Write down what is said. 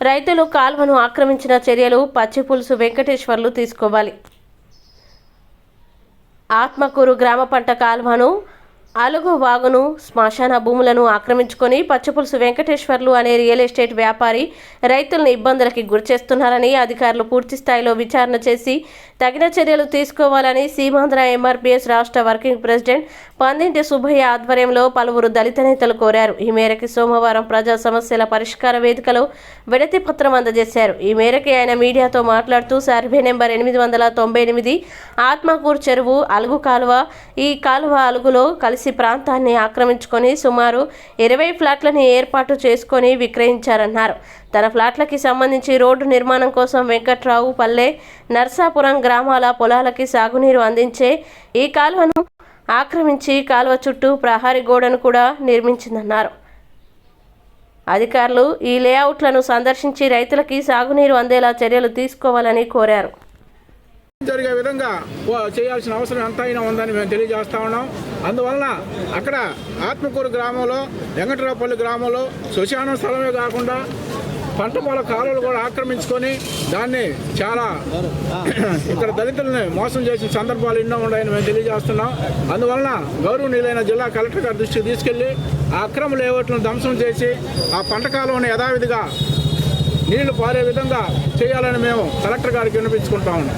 రైతులు కాల్వను ఆక్రమించిన చర్యలు పచ్చిపులుసు వెంకటేశ్వర్లు తీసుకోవాలి. ఆత్మకూరు గ్రామ పంట కాల్వను అలుగు వాగును శ్మశాన భూములను ఆక్రమించుకొని పచ్చిపులుసు వెంకటేశ్వర్లు అనే రియల్ ఎస్టేట్ వ్యాపారి రైతులను ఇబ్బందులకి గురిచేస్తున్నారని అధికారులు పూర్తి స్థాయిలో విచారణ చేసి తగిన చర్యలు తీసుకోవాలని సీమాంధ్ర ఎంఆర్పీఎస్ రాష్ట్ర వర్కింగ్ ప్రెసిడెంట్ పందింటి సుబ్బయ్య ఆధ్వర్యంలో పలువురు దళిత నేతలు కోరారు. ఈ మేరకు సోమవారం ప్రజా సమస్యల పరిష్కార వేదికలో విడతి పత్రం అందజేశారు. ఈ మేరకు ఆయన మీడియాతో మాట్లాడుతూ సర్వే నెంబర్ ఎనిమిది వందల తొంభై ఎనిమిది ఆత్మకూరు చెరువు అలుగు కాలువ ఈ కాలువ అలుగులో కలిసి ప్రాంతాన్ని ఆక్రమించుకొని సుమారు ఇరవై ఫ్లాట్లని ఏర్పాటు చేసుకొని విక్రయించారన్నారు. తన ఫ్లాట్లకి సంబంధించి రోడ్డు నిర్మాణం కోసం వెంకట్రావు పల్లె నర్సాపురం గ్రామాల పొలాలకి సాగునీరు అందించే ఈ కాలువను ఆక్రమించి కాలువ చుట్టూ ప్రహారీ గోడను కూడా నిర్మించిందన్నారు. అధికారులు ఈ లేఅవుట్లను సందర్శించి రైతులకి సాగునీరు అందేలా చర్యలు తీసుకోవాలని కోరారు. జరిగే విధంగా చేయాల్సిన అవసరం ఎంతైనా ఉందని మేము తెలియజేస్తా ఉన్నాం. అందువలన అక్కడ ఆత్మకూరు గ్రామంలో వెంకటరావుపల్లి గ్రామంలో శ్మశానం స్థలమే కాకుండా పంట పొల కాలువలు కూడా ఆక్రమించుకొని దాన్ని చాలా ఇక్కడ దళితులని మోసం చేసిన సందర్భాలు ఎన్నో ఉన్నాయని మేము తెలియజేస్తున్నాం. అందువలన గౌరవనీయులైన జిల్లా కలెక్టర్ గారి దృష్టికి తీసుకెళ్ళి ఆ అక్రమ లేఅవుట్లను ధ్వంసం చేసి ఆ పంట కాలువను యథావిధిగా నీళ్ళు పారే విధంగా చేయాలని మేము కలెక్టర్ గారికి వినిపించుకుంటా ఉన్నాం.